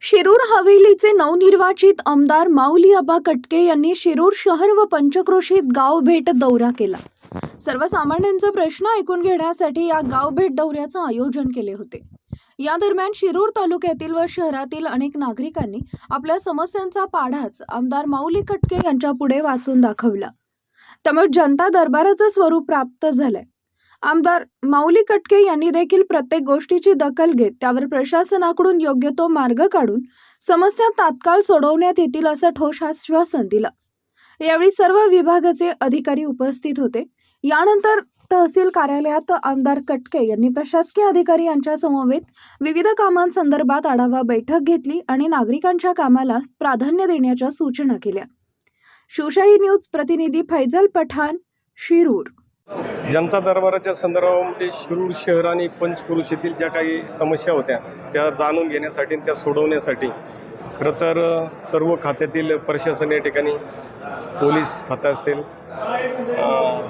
शिरूर हवेलीचे नवनिर्वाचित आमदार माऊली आबा कटके यांनी शिरूर शहर व पंचक्रोशीत गाव भेट दौरा केला. सर्वसामान्यांचा प्रश्न ऐकून घेण्यासाठी या गाव भेट दौऱ्याचं आयोजन केले होते. या दरम्यान शिरूर तालुक्यातील व शहरातील अनेक नागरिकांनी आपल्या समस्यांचा पाढाच आमदार माऊली कटके यांच्या पुढे वाचून दाखवला. त्यामुळे जनता दरबाराचं स्वरूप प्राप्त झालंय. आमदार माऊली कटके यांनी देखील प्रत्येक गोष्टीची दखल घेत त्यावर प्रशासनाकडून योग्य तो मार्ग काढून समस्या तात्काळ सोडवण्यात येतील असं ठोस आश्वासन दिलं. यावेळी सर्व विभागाचे अधिकारी उपस्थित होते. यानंतर तहसील कार्यालयात आमदार कटके यांनी प्रशासकीय अधिकारी यांच्या समवेत विविध कामांसंदर्भात आढावा बैठक घेतली आणि नागरिकांच्या कामाला प्राधान्य देण्याच्या सूचना केल्या. शिवशाही न्यूज प्रतिनिधी फैजल पठाण शिरूर. जनता दरबाराच्या संदर्भामध्ये शिरूर शहर आणि पंचक्रोशीतील ज्या काही समस्या होत्या त्या जाणून घेण्यासाठी आणि त्या सोडवण्यासाठी खरं तर सर्व खात्यातील प्रशासन या ठिकाणी पोलीस खातं असेल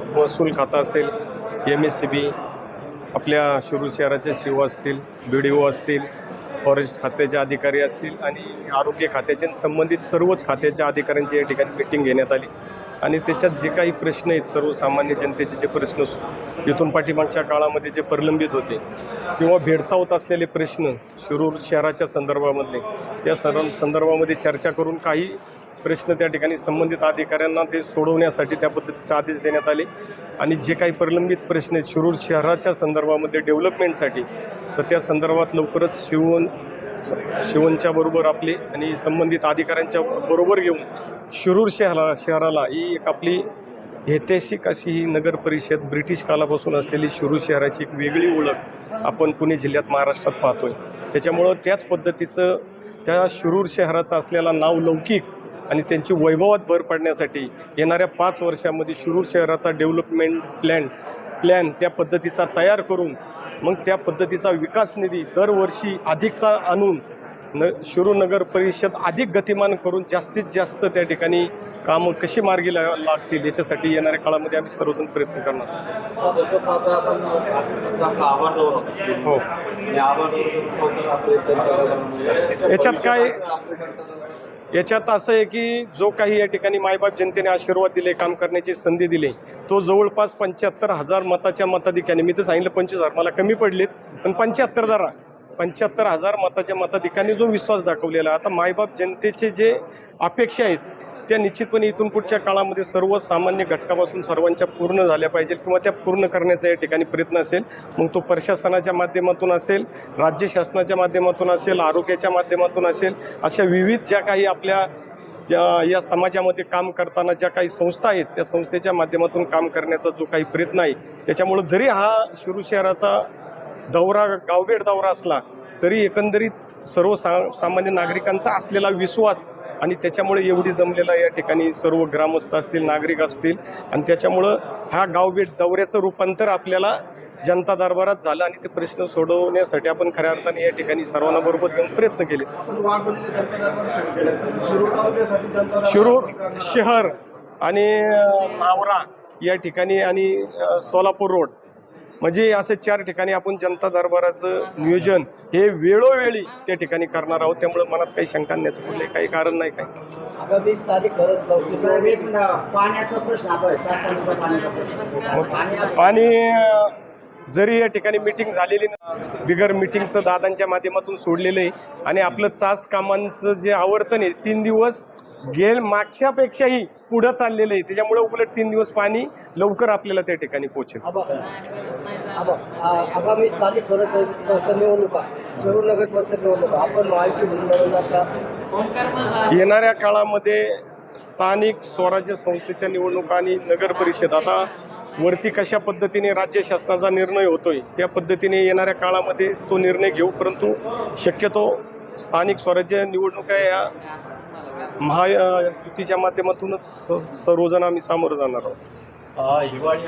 महसूल खातं असेल एम एस सी बी आपल्या शिरूर शहराचे शिव असतील बी डी ओ असतील फॉरेस्ट खात्याचे अधिकारी असतील आणि आरोग्य खात्याचे संबंधित सर्वच खात्याच्या अधिकाऱ्यांची या ठिकाणी मिटिंग घेण्यात आली. आणि त्याच्यात जे काही प्रश्न आहेत सर्वसामान्य जनतेचे जे प्रश्न इथून पाठीमागच्या काळामध्ये जे प्रलंबित होते किंवा भेडसावत असलेले प्रश्न शिरूर शहराच्या संदर्भामधले त्या सर्व संदर्भामध्ये चर्चा करून काही प्रश्न त्या ठिकाणी संबंधित अधिकाऱ्यांना ते सोडवण्यासाठी त्या पद्धतीचे आदेश देण्यात आले. आणि जे काही प्रलंबित प्रश्न आहेत शिरूर शहराच्या संदर्भामध्ये डेव्हलपमेंटसाठी तर त्या संदर्भात लवकरच शिवून शिवनच्या बरोबर आपले आणि संबंधित अधिकाऱ्यांच्या बरोबर घेऊन शिरूर शहरा शहराला ही एक आपली ऐतिहासिक अशी ही नगर परिषद ब्रिटिश कालापासून असलेली शिरूर शहराची एक वेगळी ओळख आपण पुणे जिल्ह्यात महाराष्ट्रात पाहतोय. त्याच्यामुळं त्याच पद्धतीचं त्या शिरूर शहराचं असलेला नाव लौकिक आणि त्यांची वैभवात भर पडण्यासाठी येणाऱ्या पाच वर्षामध्ये शिरूर शहराचा डेव्हलपमेंट प्लॅन प्लॅन त्या पद्धतीचा तयार करून मग त्या पद्धतीचा विकास निधी दरवर्षी अधिकचा आणून न शिरूर नगर परिषद अधिक गतिमान करून जास्तीत जास्त त्या ठिकाणी कामं कशी मार्गी ला लागतील याच्यासाठी येणाऱ्या काळामध्ये आम्ही सर्वजण प्रयत्न करणार जसं आपण हो. याच्यात काय- याच्यात असं आहे की जो काही या ठिकाणी मायबाप जनतेने आशीर्वाद दिले काम करण्याची संधी दिली तो जवळपास पंच्याहत्तर हजार मताच्या मताधिक्याने मी तर सांगितलं पंचवीस हजार मला कमी पडलेत पण पंच्याहत्तर दारा पंच्याहत्तर हजार मताच्या मताधिकाने जो विश्वास दाखवलेला आता मायबाप जनतेचे जे अपेक्षा आहेत त्या निश्चितपणे इथून पुढच्या काळामध्ये सर्वसामान्य घटकापासून सर्वांच्या पूर्ण झाल्या पाहिजेत किंवा त्या पूर्ण करण्याचा या ठिकाणी प्रयत्न असेल. मग तो प्रशासनाच्या माध्यमातून असेल राज्य शासनाच्या माध्यमातून असेल आरोग्याच्या माध्यमातून असेल अशा विविध ज्या काही आपल्या ज्या या समाजामध्ये काम करताना ज्या काही संस्था आहेत त्या संस्थेच्या माध्यमातून काम करण्याचा जो काही प्रयत्न आहे त्याच्यामुळं जरी हा शिरू शहराचा दौरा गावभेट दौरा असला तरी एकंदरीत सर्व सा सामान्य नागरिकांचा असलेला विश्वास आणि त्याच्यामुळे एवढी जमलेला या ठिकाणी सर्व ग्रामस्थ असतील नागरिक असतील आणि त्याच्यामुळं हा गावभेट दौऱ्याचं रूपांतर आपल्याला जनता दरबारात झालं आणि ते प्रश्न सोडवण्यासाठी आपण खऱ्या अर्थाने या ठिकाणी सर्वांना बरोबर घेऊन प्रयत्न केले. शिरूर शहर आणि मावरा या ठिकाणी आणि सोलापूर रोड. म्हणजे असे चार ठिकाणी आपण जनता दरबाराचं नियोजन हे वेळोवेळी त्या ठिकाणी करणार आहोत. त्यामुळे मनात काही शंका आणण्याचं कुठले काही कारण नाही काही. आगामी जरी या ठिकाणी मिटिंग झालेली बिगर मिटिंगचं दादांच्या माध्यमातून सोडलेलं आहे आणि आपलं चास कामांचं जे आवर्तन आहे तीन दिवस गेल मागच्यापेक्षाही पुढं चाललेलं आहे. त्याच्यामुळे उलट तीन दिवस पाणी लवकर आपल्याला त्या ठिकाणी आगामी स्थानिक स्वराज्य संस्था निवडणुका शिरूर नगर परिषद निवडणुका आपण माहिती येणाऱ्या काळामध्ये स्थानिक स्वराज्य संस्थेच्या निवडणुका आणि नगर परिषद. आता वरती कशा पद्धतीने राज्य शासनाचा निर्णय होतोय त्या पद्धतीने येणाऱ्या काळामध्ये तो निर्णय घेऊ परंतु शक्यतो स्थानिक स्वराज्य निवडणुका या महायुतीच्या माध्यमातूनच सर्वजण आम्ही सामोरं जाणार आहोत. हिवाळी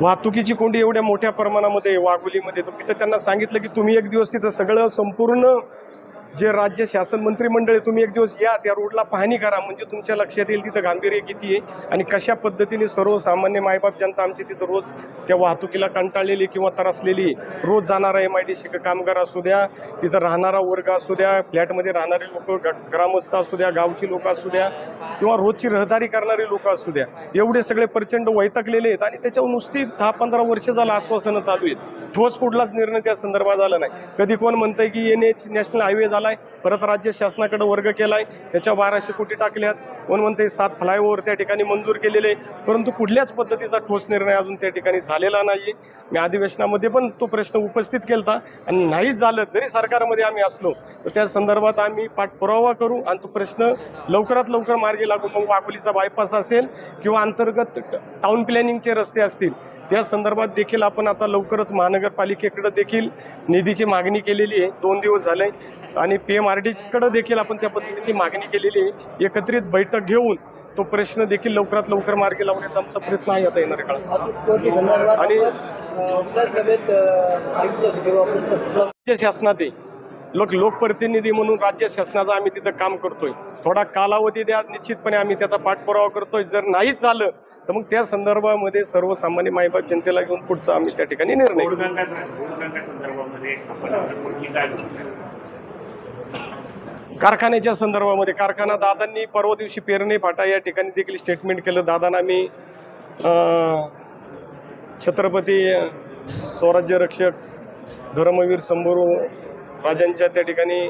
वाहतुकीची कोंडी एवढ्या मोठ्या प्रमाणामध्ये वाघोलीमध्ये तर मी तर त्यांना सांगितलं की तुम्ही एक दिवस तिथं सगळं संपूर्ण जे राज्य शासन मंत्रिमंडळ तुम्ही एक दिवस या त्या रोडला पाहणी करा. म्हणजे तुमच्या लक्षात येईल तिथं गांभीर्य किती आहे आणि कशा पद्धतीने सर्वसामान्य मायबाप जनता आमची तिथं रोज त्या वाहतुकीला कंटाळलेली किंवा त्रासलेली रोज जाणारा एम आय डी सी कामगार असू द्या तिथं राहणारा वर्ग असू द्या फ्लॅटमध्ये राहणारे लोक ग्रामस्थ असू द्या गावची लोक असू द्या किंवा रोजची रहदारी करणारे लोक असू द्या. एवढे सगळे प्रचंड वैतागलेले आहेत आणि त्याच्यावर नुसती दहा पंधरा वर्ष झालं आश्वासनं चालू आहेत. ठोस कुठलाच निर्णय त्या संदर्भात झाला नाही. कधी कोण म्हणतंय की एन एच नॅशनल हायवे झालाय परत राज्य शासनाकडे वर्ग केलाय त्याच्या बाराशे कोटी टाकल्यात कोण म्हणते सात फ्लायओव्हर त्या ठिकाणी मंजूर केलेले परंतु कुठल्याच पद्धतीचा ठोस निर्णय अजून त्या ठिकाणी झालेला नाही मी अधिवेशनामध्ये पण तो प्रश्न उपस्थित केला आणि नाहीच झालं जरी सरकारमध्ये आम्ही असलो तर त्या संदर्भात आम्ही पाठपुरावा करू आणि तो प्रश्न लवकरात लवकर मार्गी लागू. मग वाघोलीचा बायपास असेल किंवा अंतर्गत टाउन प्लॅनिंगचे रस्ते असतील त्या संदर्भात देखील आपण आता लवकरच महानगरपालिकेकडे देखील निधीची मागणी केलेली आहे. दोन दिवस झाले आणि पी एम आर डीकडे देखील आपण त्या पद्धतीची मागणी केलेली आहे. एकत्रित बैठक घेऊन तो प्रश्न देखील लवकरात लवकर मार्गी लावण्याचा आमचा प्रयत्न आहे आता येणाऱ्या काळात. आणि- शासनात आहे. लोक लोकप्रतिनिधी म्हणून राज्य शासनाचं आम्ही तिथं काम करतोय. थोडा कालावधी द्या निश्चितपणे आम्ही त्याचा पाठपुरावा करतोय. जर नाहीच झालं तर मग त्या संदर्भामध्ये सर्वसामान्य मायबाप जनतेला घेऊन पुढचा आम्ही त्या ठिकाणी निर्णय? कारखान्याच्या संदर्भामध्ये कारखाना दादांनी परवा दिवशी पेरणे फाटा या ठिकाणी देखील स्टेटमेंट केलं. दादांना मी छत्रपती स्वराज्य रक्षक धर्मवीर संभरू राजांच्या त्या ठिकाणी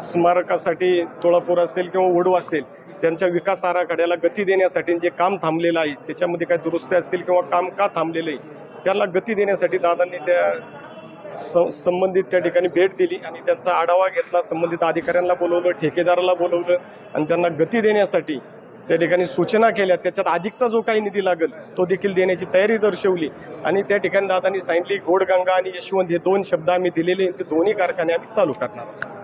स्मारकासाठी तुळापूर असेल किंवा वडू असेल त्यांच्या विकास आराखड्याला गती देण्यासाठी जे काम थांबलेलं आहे त्याच्यामध्ये काय दुरुस्त्या असतील किंवा काम का थांबलेलं आहे त्याला गती देण्यासाठी दादांनी त्या संबंधित त्या ठिकाणी भेट दिली आणि त्यांचा आढावा घेतला संबंधित अधिकाऱ्यांना बोलवलं ठेकेदाराला बोलवलं आणि त्यांना गती देण्यासाठी त्या ठिकाणी सूचना केल्या. त्याच्यात अधिकचा जो काही निधी लागेल तो देखील देण्याची तयारी दर्शवली आणि त्या ठिकाणी दादांनी सांगितली गोडगंगा आणि यशवंत हे दोन शब्द आम्ही दिलेले ते दोन्ही कारखाने आम्ही चालू करणार आहोत.